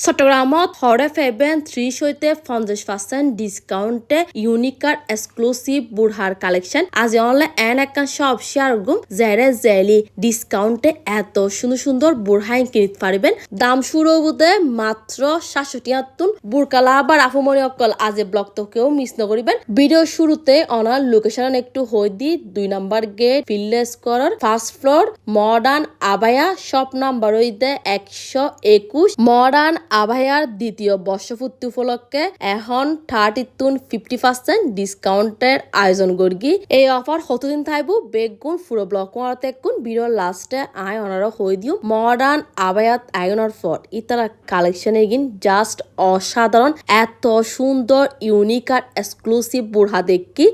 চট্টগ্রামত হৰে ফেবেন ত্ৰিশ সৈতে পঞ্চাশ পার্সেন্ট ডিসকাউন্টে ইউনিকার এক্সক্লুসিভ বুড়হার কালেকশন আজ অনলে এন একান সব শেয়ার গুম জেরে জেলি ডিসকাউন্টে এত সুন্দর সুন্দর বুড়হাই কিনিত পারিবেন দাম শুরু বুদে মাত্র সাতষট্টি আত্তুন বুড়কালা আবার আফুমনি অকল আজে ব্লগ তোকেও মিস নকরিবেন ভিডিও শুরুতে অনার লোকেশন একটু হই দি দুই নাম্বার গেট ফিল্লেস করর ফার্স্ট ফ্লোর মডার্ন আবায়া শপ নাম্বার হইতে একশো একুশ। মডার্ন আভায়ার দ্বিতীয় বর্ষপূর্তি উপলক্ষে এখন থার্টি টুন ফিফটি পার্সেন্ট ডিসকাউন্টের আয়োজন করগি এই অফার কতদিন থাকব বেগুন পুরো ব্লক মারতে কোন ভিডিও লাস্টে আয় অনারা হয়ে দিও। মডার্ন আবায়াত আয়োনার ফর ইতারা কালেকশন এগিন জাস্ট অসাধারণ, এত সুন্দর ইউনিক আর এক্সক্লুসিভ বুড়া দেখি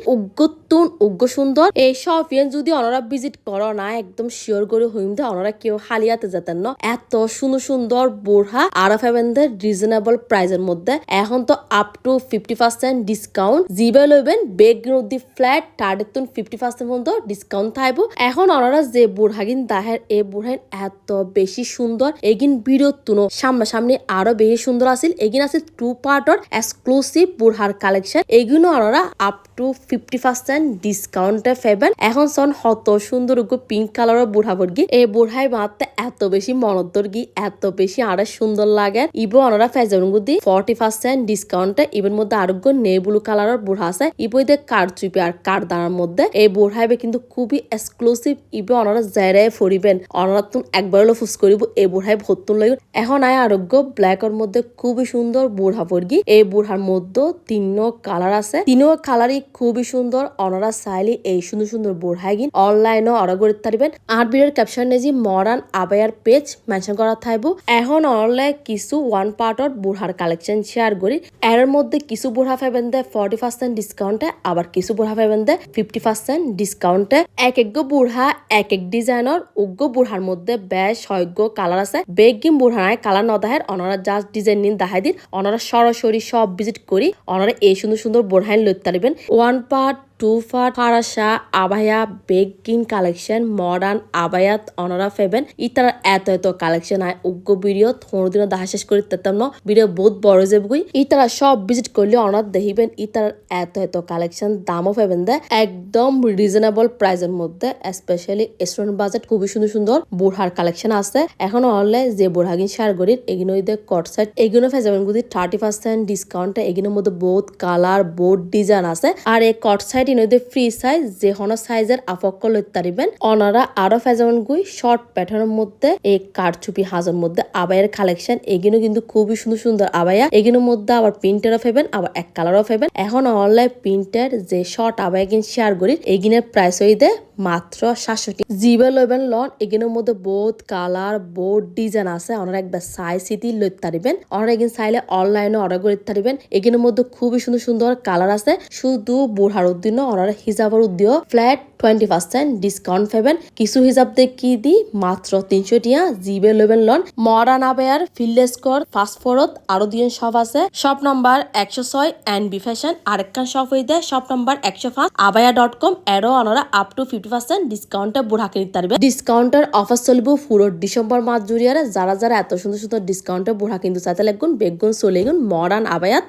উগ্গতুন উগ্গ সুন্দর। এই সব যদি অনারা ভিজিট করো না, একদম শিওর করে হইম দে অনারা কেউ হালিয়াতে যেতেন না। এত সুন্দর সুন্দর বুড়া আর ফেভেনদের রিজনেবল প্রাইজের মধ্যে। এখন তো up to fifty percent discount জিবে লইবেন, বেগ নদী ফ্ল্যাট টার্ডেতুন ফিফটি পার্সেন্ট পর্যন্ত ডিসকাউন্ট থাকব এখন অনারা যে বুড়াগিন দাহের এই বুড়াইন এত বেশি সুন্দর। এগিন ভিডিও তুনো সামনাসামনি আরও বেশি সুন্দর আছিল। এগিন আছে টু পার্টর এক্সক্লুসিভ বুড়হার কালেকশন এগুলো অনারা আপ টু ফিফটি পার্সেন্ট ডিসকাউন্টে ফেবেন এখন সন হত সুন্দর পিঙ্ক কালার কালারের বুড়া বর্গি। এই বুড়াই মারতে এত বেশি মনদ্দর গি, এত বেশি আরও সুন্দর লাগে। ইবো অনারা ফেজারুন গুদি ফর্টি পার্সেন্ট ডিসকাউন্টে ইবের মধ্যে আরোগ্য নেই ব্লু কালারের বুড়া আছে। ইবো ইদে কার চুপি আর কার দানার মধ্যে। এই বুড়াইবে কিন্তু খুবই এক্সক্লুসিভ ইবে অনারা জেরাই ফরিবেন। অনারা তুন একবার হলো ফুস করিব, এই বুড়াই ভর্তুন লাগি এখন আয় আরোগ্য ব্ল্যাক ব্ল্যাকের মধ্যে খুবই সুন্দর বুড়া পড়গি এই বুড়ার মধ্যে তিন কালার আছে। তিনও কালারই খুবই সুন্দর। অনারা চাইলে এই সুন্দর সুন্দর বুড়াই গিন অনলাইনও অর্ডার করতে পারবেন আর ভিডিওর ক্যাপশন নেজি মডার্ন আবায়ার পেজ মেনশন করা থাকব এখন অনলাইন কিছু ওয়ান পার্টর বুড়ার কালেকশন শেয়ার করি। এর মধ্যে কিছু বুড়া পাবেন দে ফর্টি পার্সেন্ট ডিসকাউন্টে আবার কিছু বুড়া পাবেন দে ফিফটি পার্সেন্ট ডিসকাউন্টে এক এক বুড়া এক এক ডিজাইনের উগ্র বুড়ার মধ্যে বেশ হয়গ্য কালার আছে। বেগিম বুড়ায় কালার নদাহের, অনারা জাস্ট ডিজাইন নিন দেখাই দিন। অনারা সরাসরি সব ভিজিট করি। অনারা এই সুন্দর সুন্দর বোরহাইন লইতে পারবেন ওয়ান পার্ট টু ফার ফারাসা, আবায়া, বেগিন কালেকশন, মডার্ন আবায়াত অনারা, ফেবেন ইতার এত এত কালেকশন আয়। উগ্র ভিডিও থোড় দিন দেখা শেষ করে তেতাম ভিডিও বহুত বড় যে বই ইতারা সব ভিজিট করলে অনার দেখিবেন ইতার এত এত কালেকশন, দামও ফেবেন দে। একদম রিজনেবল প্রাইসের মধ্যে স্পেশালি স্টুডেন্ট বাজেট খুবই সুন্দর সুন্দর বুড়ার কালেকশন আছে। এখন অনলাইন যে শার গরির এগুলো কট সেট এগুলো ফেজাবেন গুদি থার্টি পার্সেন্ট ডিসকাউন্টে এগুলোর মধ্যে বহুত কালার বোর্ড ডিজাইন আছে। আর এই কট সাইড ইনদে ফ্রি সাইজ যে হন সাইজের আফক্ক লইতে পারিবেন অনারা আরও ফেজাবেন গুই শর্ট প্যাটার্নের মধ্যে, এই কারচুপি হাজার মধ্যে আবায়ের কালেকশন এগুলো কিন্তু খুবই সুন্দর সুন্দর আবায়া এগুলোর মধ্যে আবার প্রিন্টেরও ফেবেন, আবার এক কালারও ফেবেন। এখন অনলাইন প্রিন্টের যে শর্ট আবায়া কিন শেয়ার করি, এগিনের প্রাইস হই দে মাত্র সাতষট্টি। জিবে লইবেন লন এগুলোর মধ্যে বহুত কালার বোর্ড ডিজাইন আছে। ওনারা একবার সাইজ সিটি লইতে পারিবেন ওনারা এগিন চাইলে অনলাইনে অর্ডার করতে পারিবেন এগুলোর মধ্যে খুবই সুন্দর সুন্দর কালার আছে। শুধু বুড়ার উদ্দিন ওনারা হিসাবের উদ্দিও ফ্ল্যাট টোয়েন্টি পার্সেন্ট ডিসকাউন্ট পাবেন। কিছু হিসাব দিয়ে কি দি, মাত্র তিনশো টিয়া জিবে লইবেন লন। মডার্ন আবেয়ার ফিল্ডেস্কর ফাস্টফোরত আরও দুজন শপ আছে। শপ নাম্বার একশো ছয় এন বি ফ্যাশন। আরেকখান শপ হইতে শপ নাম্বার একশো পাঁচ, আবায়া ডট কম এরও ওনারা আপ টু ফিফটি পার্সেন্ট ডিসকাউন্টে বুড়াকে নিতে পারবে ডিসকাউন্টের অফার চলবে পুরো ডিসেম্বর মাস জুড়িয়ারে। যারা যারা এত সুন্দর সুন্দর ডিসকাউন্টে বুড়া কিন্তু চাইতে লাগুন বেগুন চলে গুন আবায়াত।